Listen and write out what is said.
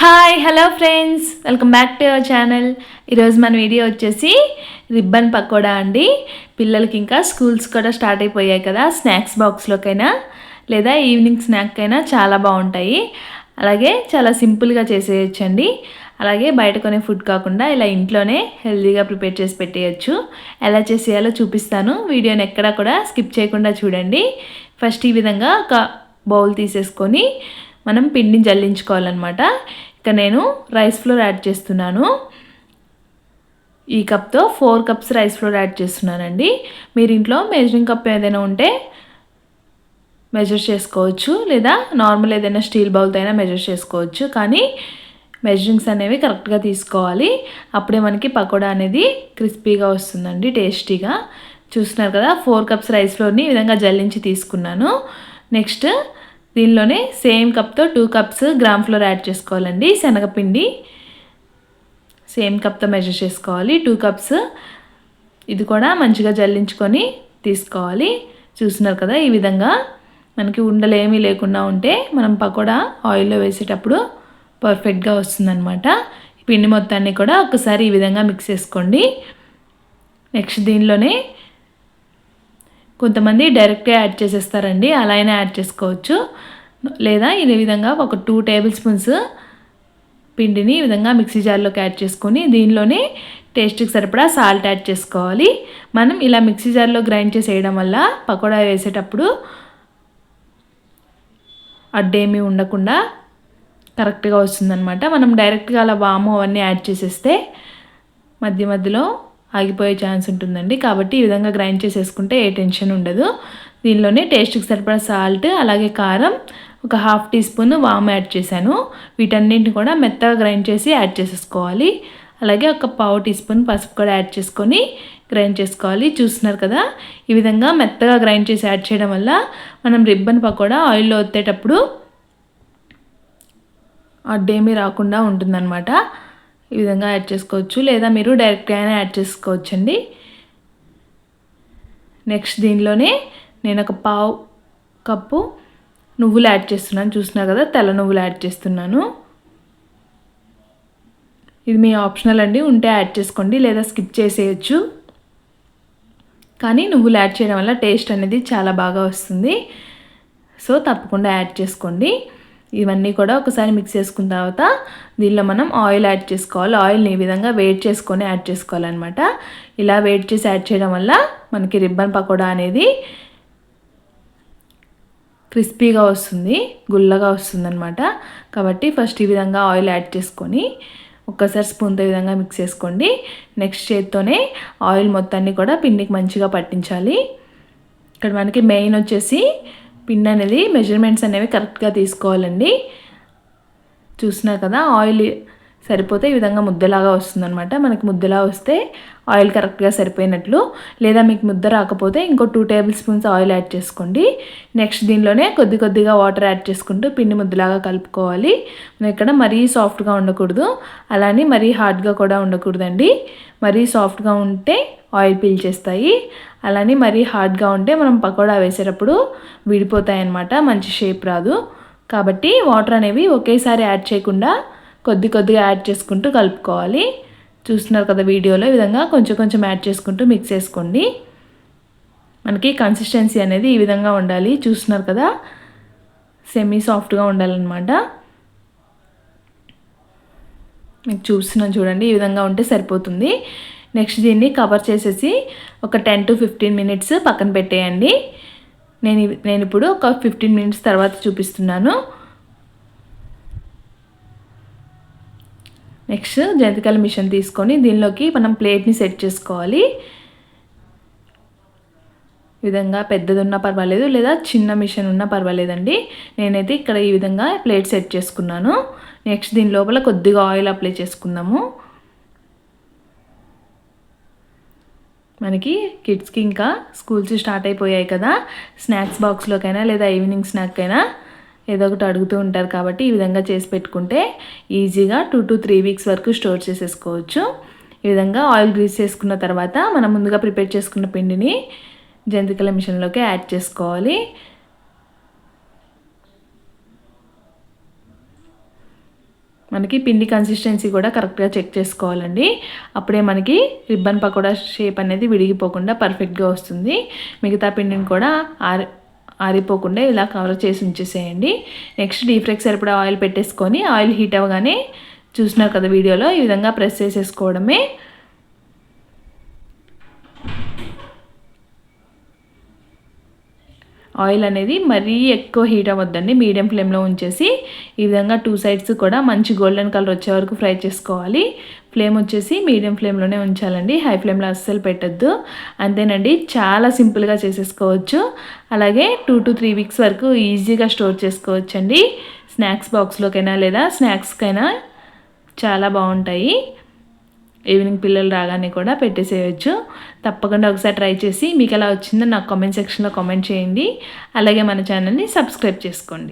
Hi hello friends welcome back to your channel ఈరోజు మన video వచ్చేసి రిబ్బన్ పకోడా అండి. పిల్లలకి ఇంకా స్కూల్స్ కూడా స్టార్ట్ అయిపోయాయి కదా స్నాక్స్ బాక్స్లోకైనా లేదా ఈవినింగ్ స్నాక్ అయినా చాలా బాగుంటాయి. అలాగే చాలా సింపుల్గా చేసేయచ్చండి. అలాగే బయట కొనే ఫుడ్ కాకుండా ఇలా ఇంట్లోనే హెల్తీగా ప్రిపేర్ చేసి పెట్టేయచ్చు. ఎలా చేసేయాలో చూపిస్తాను. వీడియోని ఎక్కడా కూడా స్కిప్ చేయకుండా చూడండి. ఫస్ట్ ఈ విధంగా ఒక బౌల్ తీసేసుకొని మనం పిండిని జల్లించుకోవాలన్నమాట. ఇక నేను రైస్ ఫ్లోర్ యాడ్ చేస్తున్నాను. ఈ కప్తో four cups rice flour add చేస్తున్నానండి. మీరు ఇంట్లో మెజరింగ్ కప్ ఏదైనా ఉంటే మెజర్ చేసుకోవచ్చు లేదా నార్మల్ ఏదైనా స్టీల్ బౌల్తో అయినా మెజర్ చేసుకోవచ్చు. కానీ మెజరింగ్స్ అనేవి కరెక్ట్గా తీసుకోవాలి. అప్పుడే మనకి పకోడా అనేది క్రిస్పీగా వస్తుందండి టేస్టీగా. చూస్తున్నారు కదా ఫోర్ కప్స్ రైస్ ఫ్లోర్ని ఈ విధంగా జల్లించి తీసుకున్నాను. నెక్స్ట్ దీనిలోనే సేమ్ కప్తో two cups gram flour add చేసుకోవాలండి. శనగపిండి సేమ్ కప్తో మెజర్ చేసుకోవాలి. టూ కప్స్ ఇది కూడా మంచిగా జల్లించుకొని తీసుకోవాలి. చూస్తున్నారు కదా ఈ విధంగా మనకి ఉండలేమీ లేకుండా ఉంటే మనం పకోడా ఆయిల్లో వేసేటప్పుడు పర్ఫెక్ట్గా వస్తుందన్నమాట. పిండి మొత్తాన్ని కూడా ఒకసారి ఈ విధంగా మిక్స్ చేసుకోండి. నెక్స్ట్ దీనిలోనే కొంతమంది డైరెక్ట్గా యాడ్ చేసేస్తారండి. అలా అయినా యాడ్ చేసుకోవచ్చు. లేదా ఇదే విధంగా ఒక టూ టేబుల్ స్పూన్స్ పిండిని ఈ విధంగా మిక్సీ జార్లోకి యాడ్ చేసుకొని దీనిలోనే టేస్ట్కి సరిపడా సాల్ట్ యాడ్ చేసుకోవాలి. మనం ఇలా మిక్సీ జార్లో గ్రైండ్ చేసి వేయడం వల్ల పకోడా వేసేటప్పుడు అడ్డేమీ ఉండకుండా కరెక్ట్గా వస్తుందన్నమాట. మనం డైరెక్ట్గా అలా వాము అవన్నీ యాడ్ చేసేస్తే మధ్య మధ్యలో ఆగిపోయే ఛాన్స్ ఉంటుందండి. కాబట్టి ఈ విధంగా గ్రైండ్ చేసేసుకుంటే ఏ టెన్షన్ ఉండదు. దీనిలోనే టేస్ట్కి సరిపడా సాల్ట్ అలాగే కారం ఒక హాఫ్ టీ స్పూన్ వాము యాడ్ చేశాను. వీటన్నింటిని కూడా మెత్తగా గ్రైండ్ చేసి యాడ్ చేసేసుకోవాలి. అలాగే ఒక పావు టీ స్పూన్ పసుపు కూడా యాడ్ చేసుకొని గ్రైండ్ చేసుకోవాలి. చూస్తున్నారు కదా ఈ విధంగా మెత్తగా గ్రైండ్ చేసి యాడ్ చేయడం వల్ల మనం రిబ్బన్ పకోడా ఆయిల్లో వచ్చేటప్పుడు అడ్డేమీ రాకుండా ఉంటుందన్నమాట. ఈ విధంగా యాడ్ చేసుకోవచ్చు. లేదా మీరు డైరెక్ట్గా అయినా యాడ్ చేసుకోవచ్చండి. నెక్స్ట్ దీనిలోనే నేను ఒక పావు కప్పు నువ్వులు యాడ్ చేస్తున్నాను. చూసినా కదా తెల్ల నువ్వులు యాడ్ చేస్తున్నాను. ఇది మీ ఆప్షనల్ అండి. ఉంటే యాడ్ చేసుకోండి లేదా స్కిప్ చేసేయచ్చు. కానీ నువ్వులు యాడ్ చేయడం వల్ల టేస్ట్ అనేది చాలా బాగా వస్తుంది. సో తప్పకుండా యాడ్ చేసుకోండి. ఇవన్నీ కూడా ఒకసారి మిక్స్ చేసుకున్న తర్వాత దీనిలో మనం ఆయిల్ యాడ్ చేసుకోవాలి. ఆయిల్ని ఈ విధంగా వేట్ చేసుకొని యాడ్ చేసుకోవాలన్నమాట. ఇలా వెయిట్ చేసి యాడ్ చేయడం వల్ల మనకి రిబ్బన్ పకోడా అనేది క్రిస్పీగా వస్తుంది గుల్లగా వస్తుంది అనమాట కాబట్టి ఫస్ట్ ఈ విధంగా ఆయిల్ యాడ్ చేసుకొని ఒక్కసారి స్పూన్తో ఈ విధంగా మిక్స్ చేసుకోండి. నెక్స్ట్ చేత్తోనే ఆయిల్ మొత్తాన్ని కూడా పిండికి మంచిగా పట్టించాలి. ఇక్కడ మనకి మెయిన్ వచ్చేసి పిండి అనేది మెజర్మెంట్స్ అనేవి కరెక్ట్గా తీసుకోవాలండి. చూసినా కదా ఆయిల్ సరిపోతే ఈ విధంగా ముద్దలాగా వస్తుందన్నమాట. మనకి ముద్దలా వస్తే ఆయిల్ కరెక్ట్గా సరిపోయినట్లు. లేదా మీకు ముద్ద రాకపోతే ఇంకో two tablespoons oil add చేసుకోండి. నెక్స్ట్ దీనిలోనే కొద్ది కొద్దిగా వాటర్ యాడ్ చేసుకుంటూ పిండి ముద్దలాగా కలుపుకోవాలి. మనం ఇక్కడ మరీ సాఫ్ట్గా ఉండకూడదు. అలానే మరీ హార్డ్గా కూడా ఉండకూడదండి. మరీ సాఫ్ట్గా ఉంటే ఆయిల్ పీల్చేస్తాయి. అలానే మరీ హార్డ్గా ఉంటే మనం పకోడా వేసేటప్పుడు విడిపోతాయి అన్నమాట మంచి షేప్ రాదు. కాబట్టి వాటర్ అనేవి ఒకేసారి యాడ్ చేయకుండా కొద్ది కొద్దిగా యాడ్ చేసుకుంటూ కలుపుకోవాలి. చూస్తున్నారు కదా వీడియోలో ఈ విధంగా కొంచెం కొంచెం యాడ్ చేసుకుంటూ మిక్స్ చేసుకోండి. మనకి కన్సిస్టెన్సీ అనేది ఈ విధంగా ఉండాలి. చూస్తున్నారు కదా? సెమీ సాఫ్ట్గా ఉండాలన్నమాట. మీకు చూస్తున్నాను చూడండి ఈ విధంగా ఉంటే సరిపోతుంది. నెక్స్ట్ దీన్ని కవర్ చేసేసి ఒక టెన్ టు ఫిఫ్టీన్ మినిట్స్ పక్కన పెట్టేయండి. నేను నేను ఇప్పుడు ఒక ఫిఫ్టీన్ మినిట్స్ తర్వాత చూపిస్తున్నాను. నెక్స్ట్ జంతికల మిషన్ తీసుకొని దీనిలోకి మనం ప్లేట్ని సెట్ చేసుకోవాలి. విధంగా పెద్దది ఉన్నా పర్వాలేదు లేదా చిన్న మిషన్ ఉన్నా పర్వాలేదండి. నేనైతే ఇక్కడ ఈ విధంగా ప్లేట్ సెట్ చేసుకున్నాను. నెక్స్ట్ దీని లోపల కొద్దిగా ఆయిల్ అప్లై చేసుకుందాము. మనకి కిడ్స్కి ఇంకా స్కూల్స్ స్టార్ట్ అయిపోయాయి కదా. స్నాక్స్ బాక్స్లోకైనా లేదా ఈవినింగ్ స్నాక్ అయినా ఏదో ఒకటి అడుగుతూ ఉంటారు కాబట్టి ఈ విధంగా చేసి పెట్టుకుంటే ఈజీగా టూ టు త్రీ వీక్స్ వరకు స్టోర్ చేసేసుకోవచ్చు. ఈ విధంగా ఆయిల్ గ్రీస్ చేసుకున్న తర్వాత మనం ముందుగా ప్రిపేర్ చేసుకున్న పిండిని జంతికల మిషన్లోకి యాడ్ చేసుకోవాలి. మనకి పిండి కన్సిస్టెన్సీ కూడా కరెక్ట్గా చెక్ చేసుకోవాలండి. అప్పుడే మనకి రిబ్బన్ పకోడా షేప్ అనేది విడిగిపోకుండా పర్ఫెక్ట్గా వస్తుంది. మిగతా పిండిని కూడా ఆరి ఆరిపోకుండా ఇలా కవర్ చేసి ఉంచేసేయండి. నెక్స్ట్ డీప్ ఫ్రైకి సరిపడా ఆయిల్ పెట్టేసుకొని ఆయిల్ హీట్ అవ్వగానే చూసినారు కదా వీడియోలో ఈ విధంగా ప్రెస్ చేసేసుకోవడమే ఆయిల్ అనేది మరీ ఎక్కువ హీట్ అవ్వద్దండి. మీడియం ఫ్లేమ్లో ఉంచేసి ఈ విధంగా టూ సైడ్స్ కూడా మంచి గోల్డెన్ కలర్ వచ్చే వరకు ఫ్రై చేసుకోవాలి. ఫ్లేమ్ వచ్చేసి మీడియం ఫ్లేమ్లోనే ఉంచాలండి. హై ఫ్లేమ్లో అస్సలు పెట్టద్దు. అంతేనండి చాలా సింపుల్గా చేసేసుకోవచ్చు. అలాగే టూ టు త్రీ వీక్స్ వరకు ఈజీగా స్టోర్ చేసుకోవచ్చండి. స్నాక్స్ బాక్స్లోకైనా లేదా స్నాక్స్కైనా చాలా బాగుంటాయి. ఈవినింగ్ పిల్లలు రాగానే కూడా పెట్టేసేయచ్చు. తప్పకుండా ఒకసారి ట్రై చేసి మీకు ఎలా వచ్చిందో నాకు కామెంట్ సెక్షన్లో కామెంట్ చేయండి. అలాగే మన ఛానల్ని సబ్స్క్రైబ్ చేసుకోండి.